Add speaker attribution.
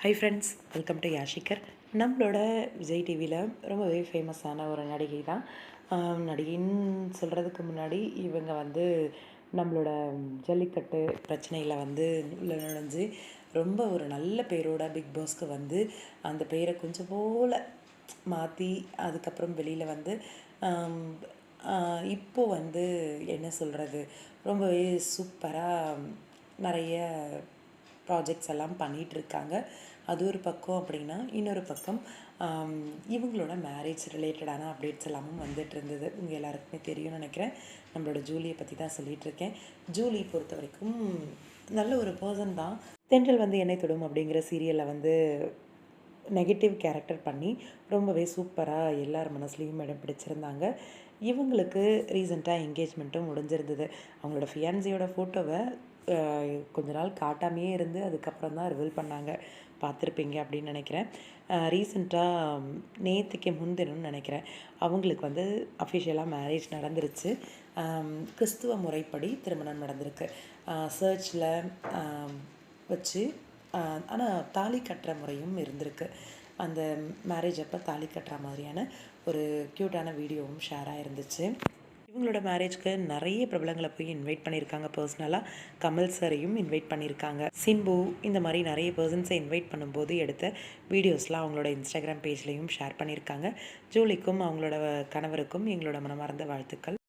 Speaker 1: High friends welcome to யாஷிகர் நம்மளோட விஜய் டிவியில் ரொம்பவே ஃபேமஸான ஒரு நடிகை தான் நடிகைன்னு சொல்கிறதுக்கு முன்னாடி இவங்க வந்து நம்மளோட ஜல்லிக்கட்டு பிரச்சனையில் வந்து உள்ள நுழைஞ்சு ரொம்ப ஒரு நல்ல பேரோட பிக் பாஸ்க்கு வந்து அந்த பேரை கொஞ்சம் போல் மாற்றி அதுக்கப்புறம் வெளியில் வந்து இப்போது இப்போ வந்து என்ன சொல்கிறது ரொம்பவே சூப்பராக நிறைய ப்ராஜெக்ட்ஸ் எல்லாம் பண்ணிகிட்ருக்காங்க இருக்காங்க அது ஒரு பக்கம் அப்படின்னா இன்னொரு பக்கம் இவங்களோட மேரேஜ் ரிலேட்டடான அப்டேட்ஸ் எல்லாமும் வந்துட்டு இருந்தது உங்கள் எல்லாருக்குமே தெரியும்னு நினைக்கிறேன். நம்மளோட ஜூலியை பற்றி தான் சொல்லிகிட்ருக்கேன் ஜூலி பொறுத்த வரைக்கும் நல்ல ஒரு பர்சன் தான். தென்றல் வந்து என்னை தொடும் அப்படிங்கிற சீரியலில் வந்து நெகட்டிவ் கேரக்டர் பண்ணி ரொம்பவே சூப்பராக எல்லார் மனசுலேயும் இடம் பிடிச்சிருந்தாங்க. இவங்களுக்கு ரீசெண்டாக என்கேஜ்மெண்ட்டும் முடிஞ்சிருந்தது. அவங்களோட ஃபியான்சியோட ஃபோட்டோவை கொஞ்ச நாள் காட்டாமையே இருந்து அதுக்கப்புறம் தான் ரிவீல் பண்ணாங்க. பார்த்துருப்பீங்க அப்படின்னு நினைக்கிறேன். ரீசெண்டாக நேற்றுக்கு முன்தினம்னு நினைக்கிறேன். அவங்களுக்கு வந்து அஃபிஷியலாக மேரேஜ் நடந்துருச்சு. கிறிஸ்துவ முறைப்படி திருமணம் நடந்திருக்கு. சர்ச்சில் வச்சு ஆனால் தாலி கட்டுற முறையும் இருந்திருக்கு. அந்த மேரேஜ் அப்போ தாலி கட்டுற மாதிரியான ஒரு க்யூட்டான வீடியோவும் ஷேராக இருந்துச்சு இவங்களோட மேரேஜ்க்கு நிறைய பிரபலங்களை போய் இன்வைட் பண்ணியிருக்காங்க. பர்சனலாக கமல் சாரையும் இன்வைட் பண்ணியிருக்காங்க. சிம்பு இந்த மாதிரி நிறைய பர்சன்ஸை இன்வைட் பண்ணும்போது எடுத்த வீடியோஸ்லாம் அவங்களோட இன்ஸ்டாகிராம் பேஜ்லேயும் ஷேர் பண்ணியிருக்காங்க. ஜூலிக்கும் அவங்களோட கணவருக்கும் எங்களோட மனமார்ந்த வாழ்த்துக்கள்.